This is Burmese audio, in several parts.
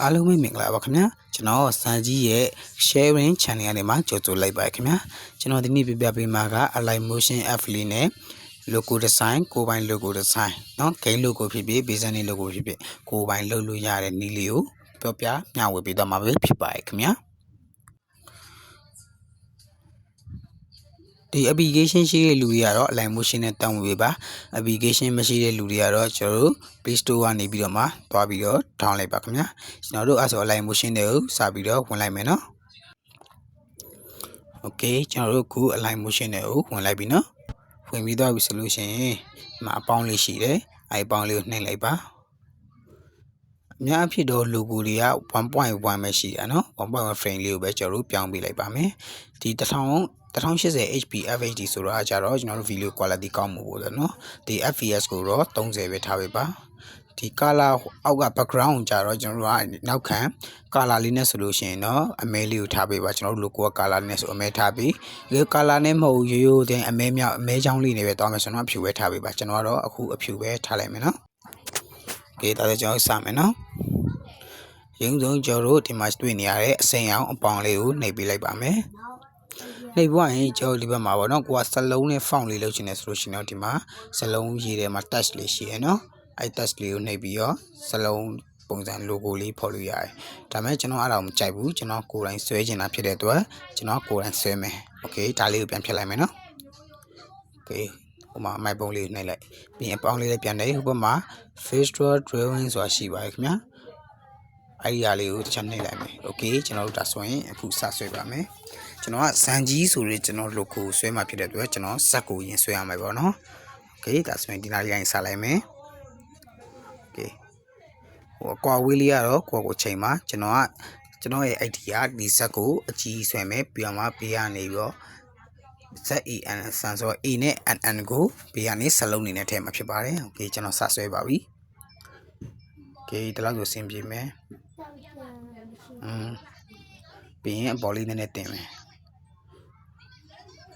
အားလုံးပဲမင်္ဂလာပါခင်ဗျာကျွန်တော်စံကြီးရဲ့ sharing channel ကနေမှကြိုဆိုလိုက်ပါခင်ဗျာကျွန်တော်ဒီနေ့ပြပြပေးမှာက align motion affiliate နဲ့ logo design ကိုယ်ပိုင် logo design เนาะ game logo ဖြစ်ဖြစ် business logo ဖြစ်ဖြစ်ကိုယ်ပိုင်လုပ်လို့ရတဲ့နည်းလေးကိုပြောပြမျှဝေပေးသွားမှာပဲဖြစ်ပါတယ်ခင်ဗျာ ဒီ application ရှိတဲ့လူတွေကတော့ align motion နဲ့တောင်းဝေပါ application မရှိတဲ့လူတွေကတော့ကျွန်တော်တို့ Play Store ကနေပြီးတော့မှသွားပြီးတော့ down လိုက်ပါခင်ဗျာကျွန်တော်တို့အဲ့ဆို align motion တွေကိုစပြီးတော့ဝင်လိုက်မယ်နော် Okay ကျွန်တော်တို့ခု align motion တွေကိုဝင်လိုက်ပြီနော်ဝင်ပြီးသွားပြီဆိုလို့ရှိရင်ဒီမှာအပေါင်းလေးရှိတယ်အဲ့အပေါင်းလေးကိုနှိပ်လိုက်ပါ အများအဖြစ်တော့ logo တွေက1.1ပဲရှိတာเนาะ1.1 frame လေးကိုပဲကျွန်တော်တို့ပြောင်းပေးလိုက်ပါမယ်ဒီ1000 1080 HP FHD ဆိုတော့အကြတော့ကျွန်တော်တို့ video quality ကောင်းမှုပေါ့เนาะဒီ FPS ကိုတော့30ပဲထားပေးပါဒီ color အောက်က background ကိုကြတော့ကျွန်တော်တို့ကနောက်ခံ color လေးနဲ့ဆိုလို့ရှိရင်တော့အမဲလေးကိုထားပေးပါကျွန်တော်တို့ logo က color နဲ့ဆိုအမဲထားပြီးဒီ color နဲ့မဟုတ်ရိုးရိုးတဲ့အမဲမြောက်အမဲချောင်းလေးနဲ့ပဲတောင်းမယ်ဆိုတော့အဖြူပဲထားပေးပါကျွန်တော်ကတော့အခုအဖြူပဲထားလိုက်မယ်နော်โอเคဒါဆိုကျွန်တော်စမယ်နော် ရုံဆုံးကျွန်တော်တို့ဒီမှာတွေ့နေရတဲ့အစိမ်းအောင်အပေါင်းလေးကိုနှိပ်ပေးလိုက်ပါမယ်နှိပ်ပွားရင်ကျွန်တော်ဒီဘက်မှာပေါ့နော်ကိုကစလုံးနဲ့ font လေးလုပ်ချင်တယ်ဆိုလို့ရှိရင်တော့ဒီမှာစလုံးရေးထဲမှာ touch လေးရှိရယ်နော်အဲ့ touch လေးကိုနှိပ်ပြီးတော့စလုံးပုံစံ logo လေးဖော်လို့ရတယ်။ဒါပေမဲ့ကျွန်တော်အဲ့ဒါကိုမကြိုက်ဘူးကျွန်တော်ကိုယ်တိုင်ဆွဲချင်တာဖြစ်တဲ့အတွက်ကျွန်တော်ကိုယ်တိုင်ဆွဲမယ်။ Okay ဒါလေးကိုပြန်ဖြတ်လိုက်မယ်နော်။ Okay ဟိုမှာမိုက်ပုံးလေးကိုနှိပ်လိုက်ပြီးရင်အပေါင်းလေးလည်းပြန်နေဟိုဘက်မှာ visual drawing ဆိုတာရှိပါတယ်ခင်ဗျာ။ အဲ့ဒီဟာလေးကိုတစ်ချက်နှိပ်လိုက်မယ်။ Okay ကျွန်တော်တို့ဒါဆိုရင်အခုစဆွဲပါမယ်။ကျွန်တော်ကဇန်ကြီးဆိုရဲကျွန်တော် logo ဆွဲမှာဖြစ်တဲ့အတွက်ကျွန်တော်ဇက်ကိုရင်ဆွဲရမှာပေါ့နော်။ Okay ဒါဆိုရင်ဒီနားလေးရင်စလိုက်မယ်။ Okay ဟိုအကွာဝေးလေးကတော့ကိုယ့်ကိုချိန်ပါကျွန်တော်ကကျွန်တော်ရဲ့ idea ဒီဇက်ကိုအကြီးဆွဲမယ်ပြီးတော့မှပေးရနေပြီးတော့ ZEN ဆန်ဆို A နဲ့ NN ကိုဘေးကနေစလုံးနေနဲ့ထည့်မှာဖြစ်ပါတယ်။ Okay ကျွန်တော်စဆွဲပါပြီ။ Okay ဒီလောက်ဆိုအဆင်ပြေမယ်။อืม ပြီးရင်အပေါ်လေးနည်းနည်းတင်မယ်။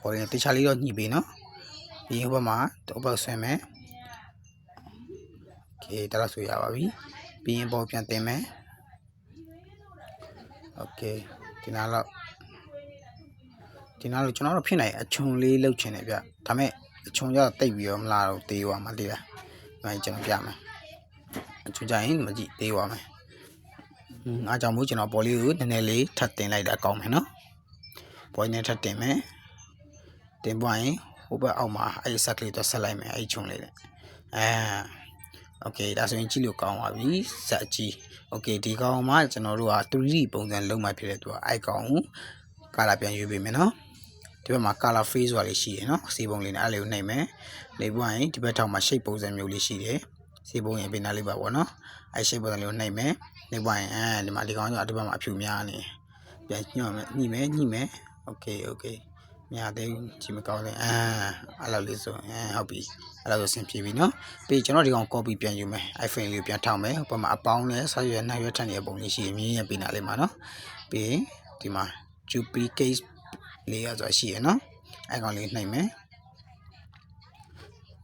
ပေါ်လေးတခြားလေးတော့ညှိပေးနော်။ပြီးရင်ဟိုဘက်မှာတော့ဘက်ဆွဲမယ်။ Okay ဒါလောက်ဆိုရပါပြီ။ပြီးရင်ပေါ်ပြန်တင်မယ်။ Okay ဒီနားလောက်ဒီနားလို့ကျွန်တော်တို့ဖြစ်နိုင်အချုံလေးလှုပ်ချင်တယ်ဗျဒါမဲ့အချုံရတိတ်ပြီးတော့မလာတော့တေးသွားမှတေးလားဒီမှာကျွန်တော်ပြမယ်အချုံကြရင်မကြည့်တေးသွားမယ်อืม အားကြောင့်မို့ကျွန်တော်ပေါ်လေးကိုနည်းနည်းလေးထပ်တင်လိုက်တာကောင်းမယ်နော်ပေါ်နေထပ်တင်မယ်တင်ပွားရင်ဟိုဘက်အောက်မှာအဲ့ဆက်ကလေးတော့ဆက်လိုက်မယ်အဲ့ချုံလေးနဲ့အဲโอเคဒါဆိုရင်ကြည့်လို့ကောင်းပါပြီဇက်ကြီးโอเคဒီကောင်မှကျွန်တော်တို့က 3D ပုံစံလုံးမှဖြစ်တဲ့သူကအိုက်ကောင်ကိုကာလာပြန်ယူပေးမယ်နော်ဒီဘက်မှာ color face ဆိုတာလေးရှိတယ်နော်စီပုံလေးနဲ့အဲ့လေးကိုနှိပ်မယ်နှိပ်ပွားရင်ဒီဘက်ထောက်မှာ shape ပုံစံမျိုးလေးရှိတယ် စီပုံရင်ပြင်နာလေးပါပေါ့နော်အဲ့ shape ပုံစံလေးကိုနှိပ်မယ်နှိပ်ပွားရင်အဲဒီမှာဒီကောင်ကျတော့ဒီဘက်မှာအဖြူများနေပြန်ညှော့မယ်ညှိမယ်ညှိမယ် okay okay များသေးကြည့်မကောင်းလဲအာအဲ့လိုလေးဆိုအဲဟုတ်ပြီအဲ့လိုဆိုဆင်ပြေပြီနော်ပြီးကျွန်တော်ဒီကောင် copy ပြန်ယူမယ် iPhone လေးကိုပြန်ထောက်မယ်ဟိုဘက်မှာအပေါင်းနဲ့ဆက်ရွယ်နှရွက်ထက်နေတဲ့ပုံလေးရှိရင်မြင်းရပေးနာလေးမှာနော်ပြီးဒီမှာ duplicate လေးရဆိုတာရှိရနော်အဲ့ကောင်လေးနှိပ်မယ်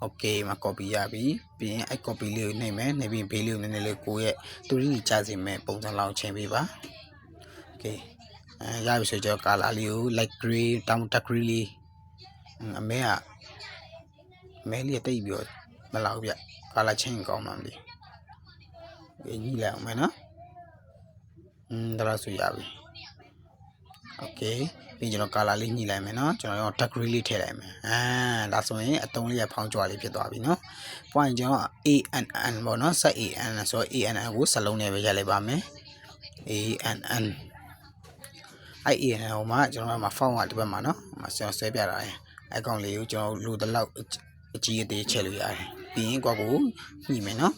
okay မှာ copy ရပြီပြီးရင်အဲ့ copy လေးကိုနှိပ်မယ်နှိပ်ပြီးဘေးလေးကိုနည်းနည်းလေးကိုယ့်ရဲ့ 3D ကြာစီမဲ့ပုံစံလောက်ချိန်ပေးပါ okay အဲရပြီဆိုကြကာလာလေးကို light gray တောင် dark gray လေးအမဲကအမဲလေးတိတ်ပြီးတော့မလောက်ပြကာလာချင်းကောင်းမှမလို့ညီလိုက်အောင်မယ်နော်อืมဒါလို့ဆိုရပြီ โอเคပြီးကျွန်တော် color လေးညှိလိုက်မယ်เนาะကျွန်တော်ရော dark gray လေးထည့်လိုက်မယ်အာဒါဆိုရင်အတုံးလေးရဖောင်းကြွားလေးဖြစ်သွားပြီเนาะ point ကျွန်တော် ANN ပေါ့เนาะ set AN ဆိုတော့ ANN ကိုစလုံးနဲ့ပဲရိုက်လိုက်ပါမယ် ANN အဲ့ ANN ဟိုမှာကျွန်တော်ကမှာ font ကဒီဘက်မှာเนาะမကျွန်တော်ဆွဲပြတာရယ်အဲ့ကောင်လေးကိုကျွန်တော်လိုတလောက်အကြီးအသေးချက်လို့ရတယ်ပြီးရင်ကွာကိုညှိမယ်เนาะ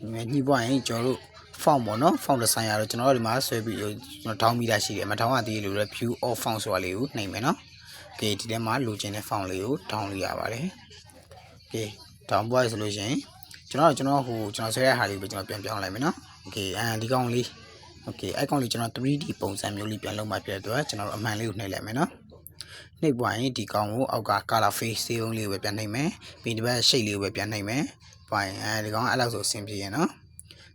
ညှိမယ်ညှိပွားရင်ကျွန်တော်တို့ font ပေါ့နော် font design ရတော့ကျွန်တော်တို့ဒီမှာဆွဲပြီးကျွန်တော်ထောင်းပြီးသားရှိတယ်မထောင်းရသေးလို့လည်း view of font ဆိုတာလေးကိုနှိပ်မယ်နော်။ Okay ဒီထဲမှာလိုချင်တဲ့ font လေးကိုထောင်းလို့ရပါတယ်။ Okay ထောင်းပွားရဆိုလို့ရှိရင်ကျွန်တော်ကျွန်တော်ဟိုကျွန်တော်ဆွဲရတဲ့ဟာလေးပဲကျွန်တော်ပြန်ပြောင်းလိုက်မယ်နော်။ Okay အဲဒီကောင်လေး Okay အဲကောင်လေးကျွန်တော် 3D ပုံစံမျိုးလေးပြန်လုပ်မှပြတဲ့အတွက်ကျွန်တော်တို့အမှန်လေးကိုနှိပ်လိုက်မယ်နော်။နှိပ်ပွားရင်ဒီကောင်ကိုအောက်က color face စေုံလေးကိုပဲပြန်နှိပ်မယ်။ပြီးဒီဘက် shape လေးကိုပဲပြန်နှိပ်မယ်။ပွားရင်အဲဒီကောင်အဲ့လောက်ဆိုအဆင်ပြေရနော်။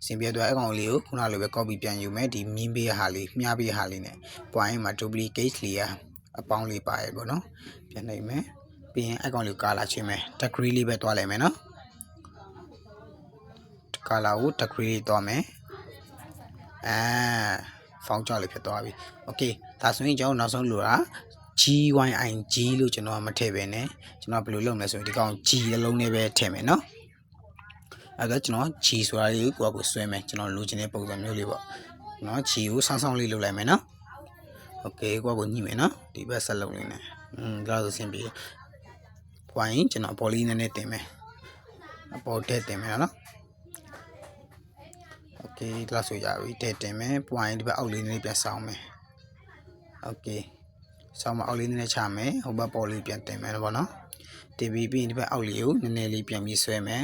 စင်ပြတော့အကောင်လေးကိုခုနလိုပဲ copy ပြန်ယူမယ်ဒီမြင်းပေးဟာလေးမြားပေးဟာလေးနဲ့ point မှာ duplicate layer အပေါင်းလေးပါရပေါ့နော်ပြန်နိုင်မယ်ပြီးရင်အကောင်လေးကာလာချင်းမယ် degree လေးပဲတွားလိုက်မယ်နော်ကာလာကို degree လေးတွားမယ်အာဖောင်းချလေးဖြစ်သွားပြီ okay ဒါဆိုရင်ကျွန်တော်နောက်ဆုံးလိုတာ GYIG လို့ကျွန်တော်ကမထည့်ပဲねကျွန်တော်ဘယ်လိုလုပ်မလဲဆိုရင်ဒီကောင် G အလုံးနဲ့ပဲထည့်မယ်เนาะ အဲ့တော့ကျွန်တော် G ဆိုတာလေးကိုကိုယ်ကဆွဲမယ်ကျွန်တော်လိုချင်တဲ့ပုံစံမျိုးလေးပေါ့เนาะ G ကိုဆောင်းဆောင်းလေးလုပ်လိုက်မယ်เนาะ okay ကိုယ့်ကိုညှိမယ်เนาะဒီဘက်ဆက်လုံးလေးနဲ့อืมဒါဆိုဆင်ပြေပွိုင်းကျွန်တော်ပေါ်လေးနည်းနည်းတင်မယ်အပေါ်တက်တင်မယ်နော် okay ဒါဆိုရပြီတက်တင်မယ်ပွိုင်းဒီဘက်အောက်လေးနည်းနည်းပြန်ဆောင်းမယ် okay ဆောင်းမအောက်လေးနည်းနည်းချမယ်ဟိုဘက်ပေါ်လေးပြန်တင်မယ်ပေါ့နော်တင်ပြီးပြီးရင်ဒီဘက်အောက်လေးကိုနည်းနည်းလေးပြန်ပြီးဆွဲမယ်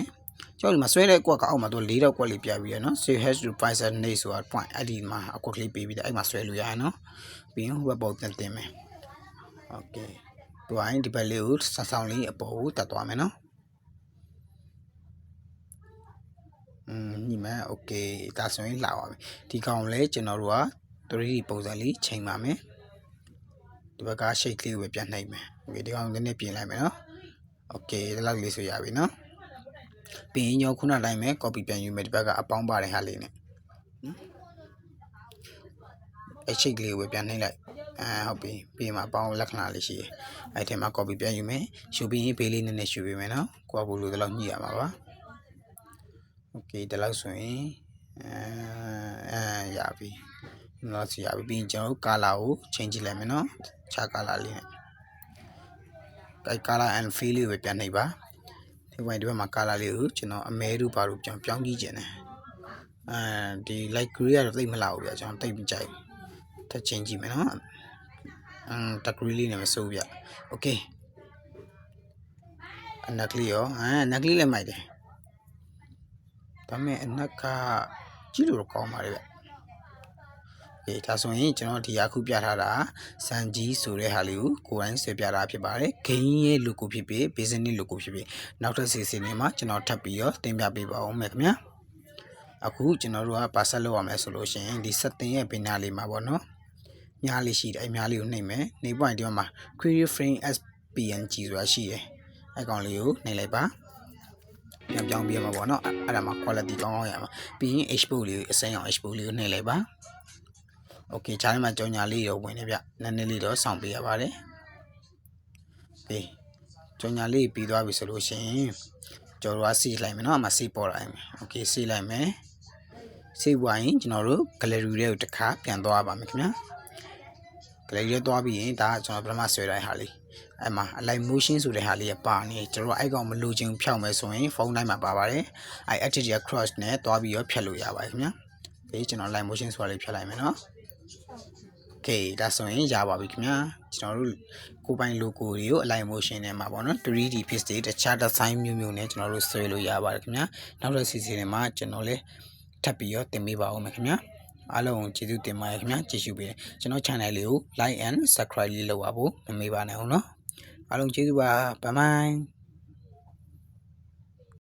ကျောင်းဒီမှာဆွဲတဲ့ကွက်ကအောက်မှာတော့၄တော့ကွက်လေးပြပြီးရနော် say hash to visor name ဆိုတာ point အဲ့ဒီမှာအကွက်ကလေးပေးပြီးတယ်အဲ့မှာဆွဲလို့ရရနော်ပြီးရင်ဟိုဘက်ပေါ်ပြန်တင်မယ် okay ပွိုင်းဒီဘက်လေးကိုဆဆောင်းလေးအပေါ်ကိုတက်သွားမယ်နော်อืมညီမ okay ဒါဆိုရင်လာပါပြီဒီကောင်လဲကျွန်တော်တို့က 3D ပုံစံလေးချိန်ပါမယ်ဒီဘက်က shape လေးကိုပဲပြန်နှိပ်မယ် okay ဒီကောင်နည်းနည်းပြင်လိုက်မယ်နော် okay ဒီလောက်လေးဆိုရပြီနော်ပြီးရင် ကျွန်တော်ခုနတိုင်းပဲ copy ပြန်ယူမယ်ဒီဘက်ကအပေါင်းပါတဲ့ဟာလေးနဲ့နော်အချိတ်ကလေးကိုပဲပြန်နှိပ်လိုက်အဲဟုတ်ပြီပြီးရင်မှာအပေါင်းလက္ခဏာလေးရှိတယ်အဲ့ထဲမှာ copy ပြန်ယူမယ်ရှုပြီးရင်ဘေးလေးနည်းနည်းရှုပေးမယ်နော်ကိုကဘူးလို့ဒီလောက်ညှိရမှာပါโอเคဒီလောက်ဆိုရင်အဲအဲရပြီဒီလောက်ဆိုရပြီပြီးရင်ကျွန်တော်ကာလာကိုချိန်ကြည့်လိုက်မယ်နော်ခြားကာလာလေးနဲ့အဲကာလာ and feel လေးကိုပဲပြန်နှိပ်ပါ ဒီဘက်ဒီဘက်မှာ color လေးကိုကျွန်တော်အမဲတို့ဘာတို့ပြောင်းပြောင်းကြည့်ခြင်းတယ်အဲဒီ light gray ကတော့သိပ်မလာဘူးဗျကျွန်တော်သိပ်မကြိုက်ဘူးထပ်ချင်းကြည့်မယ်နော်အမ် dark gray လေးနဲ့မစိုးဗျ okay အနက်ကလေးရောဟမ်အနက်ကလေးလည်းမိုက်တယ်ဒါပေမဲ့အနက်ကကြည့်လို့ကောင်းပါလေဗျ အေးဒါဆိုရင်ကျွန်တော်ဒီအခုပြထားတာစံကြီးဆိုတဲ့ဟာလေးကိုကိုယ်တိုင်ဆွဲပြတာဖြစ်ပါတယ်ဂိမ်းရဲ့ logo ဖြစ်ဖြစ် business logo ဖြစ်ဖြစ်နောက်ထပ်စီစဉ်နေမှာကျွန်တော်ထပ်ပြီးတော့တင်ပြပေးပါဦးမယ်ခင်ဗျာအခုကျွန်တော်တို့ကပါဆက်လုပ်ရမယ်ဆိုလို့ရှိရင်ဒီ setting ရဲ့ဘေးနားလေးမှာပေါ့နော်ညားလေးရှိတယ်အဲညားလေးကိုနှိပ်မယ်နှိပ်ပွိုင်းဒီမှာ query frame spng ဆိုတာရှိတယ်အဲကောင်လေးကိုနှိပ်လိုက်ပါပြန်ပြောင်းပြမှာပေါ့နော်အဲ့ဒါမှာ quality ကောင်းကောင်းရမှာပြီးရင် export လေးအစိမ်းအောင် export လေးကိုနှိပ်လိုက်ပါ okay ခြားထဲမှာကြောင်ညာလေးရောဝင်နေဗျနည်းနည်းလေးတော့စောင့်ပေးရပါတယ်ပြီကြောင်ညာလေးပြီးသွားပြီဆိုလို့ရှိရင်ကျော်တို့ကစီးလိုက်မယ်နော်အမှစီးပေါ်လာမယ် okay စီးလိုက်မယ်စီးပွားရင်ကျွန်တော်တို့ gallery တွေကိုတစ်ခါပြန်သွားပါမယ်ခင်ဗျာ gallery ထဲသွားပြီးရင်ဒါကကျွန်တော်ပထမဆွဲတိုင်းဟာလေးအဲ့မှာ align motion ဆိုတဲ့ဟာလေးပါနေကျွန်တော်အဲ့ကောင်မလိုချင်ဖြောက်မယ်ဆိုရင်ဖုန်းတိုင်းမှာပါပါတယ်အဲ့ activity cross နဲ့သွားပြီးတော့ဖြတ်လို့ရပါတယ်ခင်ဗျာဒီကျွန်တော် align motion ဆိုတာလေးဖြတ်လိုက်မယ်နော် okay ဒါဆိုရင်ရပါပြီခင်ဗျာကျွန်တော်တို့ကိုပိုင် logo တွေကို align motion နဲ့မှာပေါ့နော် 3D piece တွေတခြား design မျိုးမျိုးနဲ့ကျွန်တော်တို့ဆွဲလို့ရပါတယ်ခင်ဗျာနောက်တစ်စီစဉ်တွေမှာကျွန်တော်လည်းထပ်ပြီးတော့တင်ပေးပါဦးမယ်ခင်ဗျာအားလုံးကျေးဇူးတင်ပါတယ်ခင်ဗျာကြည့်ရှုပေးတယ်ကျွန်တော် channel လေးကို like and subscribe လေးလုပ်ပါဖို့မမေ့ပါနဲ့ဟုတ်နော်အားလုံးကျေးဇူးပါဘိုင်ဘိုင်